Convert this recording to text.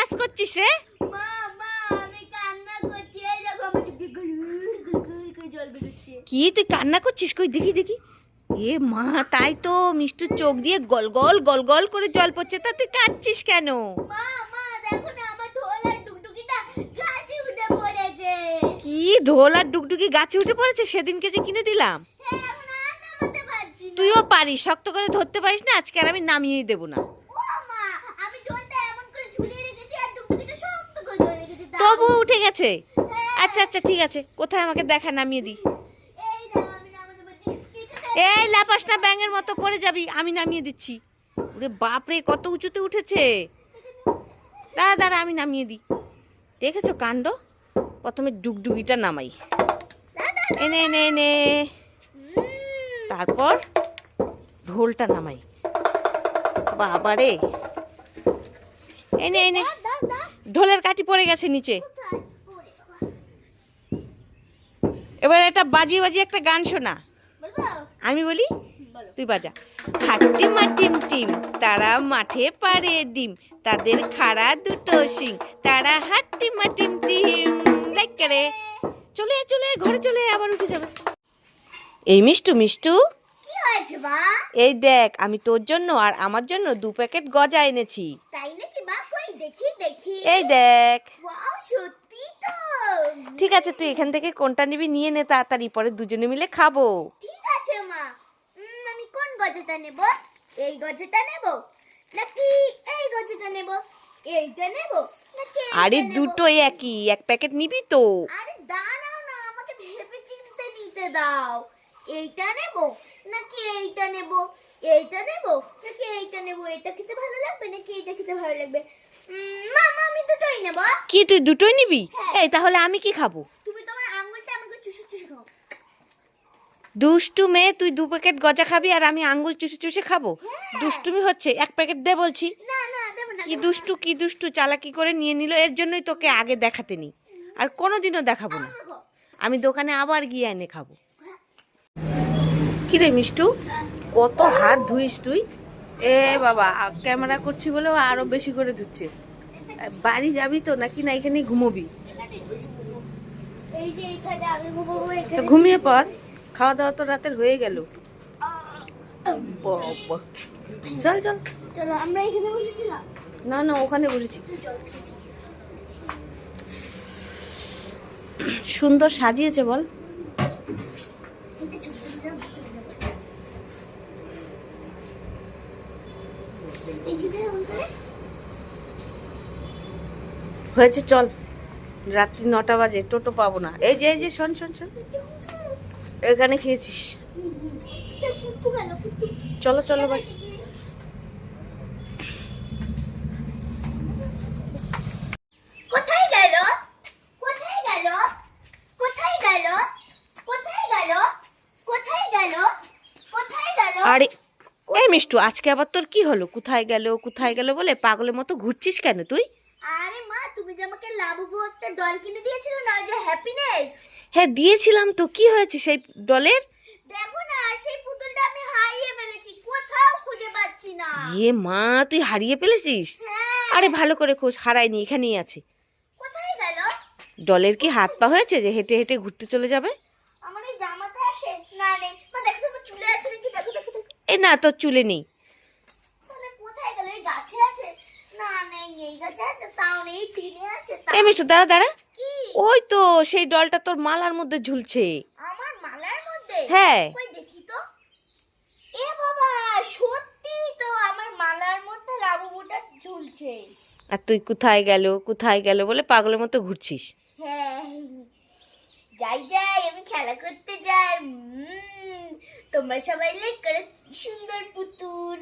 নাচ করছিস রে? কি তুই কান্না করছিস? কই দেখি দেখি। এ মা তাই তো মিষ্টুর চোখ দিয়ে গল গল গল গল করে জল পড়ছে। তা তুই কাঁদছিস কেন? কি ঢোল আর ডুগডুগি গাছে উঠে পড়েছে? সেদিনকে যে কিনে দিলাম। হ্যাঁ তুইও পারিস শক্ত করে ধরতে পারিস না আজকে আর আমি নামিয়েই দেবো না ও মা আমি ঢোলটা এমন করে ঝুলিয়ে রেখেছি আর টুকটুকিটা শক্ত করে ধরে রেখেছি তাও- তবু উঠে গেছে। আচ্ছা আচ্ছা ঠিক আছে। কোথায় আমাকে দেখা নামিয়ে দি এই লাপাস না ব্যাঙের মতো পড়ে যাবি, আমি নামিয়ে দিচ্ছি। ওরে বাপরে, কত উঁচুতে উঠেছে। দাঁড়া দাঁড়া, আমি নামিয়ে দিই। দেখেছ কাণ্ড? প্রথমে ডুগডুগিটা নামাই। এনে এনে এনে। তারপর ঢোলটা নামাই। বাবারে। এনে এনে। ঢোলের কাঠি পড়ে গেছে নিচে। এবার এটা বাজিয়ে বাজিয়ে একটা গান শোনা। আমি বলি তুই বাজা। হাট্টি মাটিম টিম তারা মাঠে পারে ডিম তাদের খাড়া দুটো শিং তারা হাট্টি মাটিম টিম লাইক করে। চলে চলে ঘরে চলে আবার উঠে যাবে। এই মিষ্টু মিষ্টু। কি হয়েছে বা এই দেখ আমি তোর জন্য আর আমার জন্য দু প্যাকেট গজা এনেছি। তাই দেখি দেখি। এই দেখ। ওয়াও সত্যি তো। ঠিক আছে তুই এখান থেকে কোনটা নিবি নিয়ে নে তাড়াতাড়ি পরে দুজনে মিলে খাব। ঠিক আছে মা। আমি কোন গজাটা নেব? এই গজাটা নেব? নাকি এই গজাটা নেব? এইটা নেব? নাকি আরে? দুটোই একই এক প্যাকেট নিবি তো। আরে দাঁড়াও না আমাকে ভেবে চিন্তে নিতে দাও। এইটা নেব? নাকি এইটা নেব? এইটা নেব? নাকি এইটা নেব? এটা খেতে ভালো লাগবে? নাকি এইটা খেতে ভালো লাগবে? মামা আমি দুটোই নেব। কি তুই দুটোই নিবি? হ্যাঁ। এই তাহলে আমি কি খাব? তুমি তোমার আঙ্গুলটা আমাকে চুষে চুষে খাও। দুষ্টু মেয়ে তুই দু প্যাকেট গজা খাবি আর আমি আঙ্গুল চুষে চুষে খাব? হ্যাঁ। দুষ্টুমি হচ্ছে? এক প্যাকেট দে বলছি। না না দেবো না কি দুষ্টু কি দুষ্টু চালাকি করে নিয়ে নিল? এর জন্যই তোকে আগে দেখাতে নি আর কোনোদিনও দেখাবো না। আমি দোকানে আবার গিয়ে এনে খাব। কিরে মিষ্টু? কত হাত ধুইস তুই? এ বাবা ক্যামেরা করছি বলেও আরও বেশি করে ধুচ্ছে। বাড়ি যাবি তো নাকি না এখানেই ঘুমোবি? তো ঘুমিয়ে পর খাওয়া দাওয়া তো রাতের হয়ে গেল। চল চল। চলো আমরা এখানে বসেছিলাম? না না ওখানে বসেছি। সুন্দর সাজিয়েছে বল। হয়েছে চল। রাত্রি নটা বাজে টোটো পাবো না। এই যে এই যে শোন শোন শোন। এখানে খেয়েছিস। চলো চলো ভাই আরে এই মিষ্টু আজকে আবার তোর কি হলো? কোথায় গেল কোথায় গেল বলে পাগলের মতো ঘুরছিস কেন তুই? আরে মা তুমি যে আমাকে লাবুবু একটা ডল কিনে দিয়েছিলে না ওই যে হ্যাপিনেস হ্যাঁ দিয়েছিলাম তো কি হয়েছে সেই ডলের দেখো না সেই পুতুলটা আমি হারিয়ে ফেলেছি কোথাও খুঁজে পাচ্ছি না। এ মা তুই হারিয়ে ফেলেছিস? হ্যাঁ। আরে ভালো করে খোঁজ হারায়নি এখানেই আছে। কোথায় গেল? ডলের কি হাত পা হয়েছে যে হেঁটে হেঁটে ঘুরতে চলে যাবে আমার এই জামাটা আছে না নেই মা দেখো তোমার চুলে আছে নাকি দেখো দেখো দেখো এ না তোর চুলে নেই। তাহলে কোথায় গেল? এই গাছে আছে? না নেই এই গাছে আছে তাও নেই টিনে আছে তাও এ মিষ্টু দাঁড়া দাঁড়া। ওই তো সেই ডলটা তোর মালার মধ্যে ঝুলছে। আমার মালার মধ্যে? হ্যাঁ। দেখি তো। এ বাবা সত্যি তো আমার মালার মধ্যে লাবুবুটা ঝুলছে। আর তুই কোথায় গেল কোথায় গেল বলে পাগলের মতো ঘুরছিস? যাই যাই আমি খেলা করতে যাই তোমরা সবাই লাইক করে কি সুন্দর পুতুল।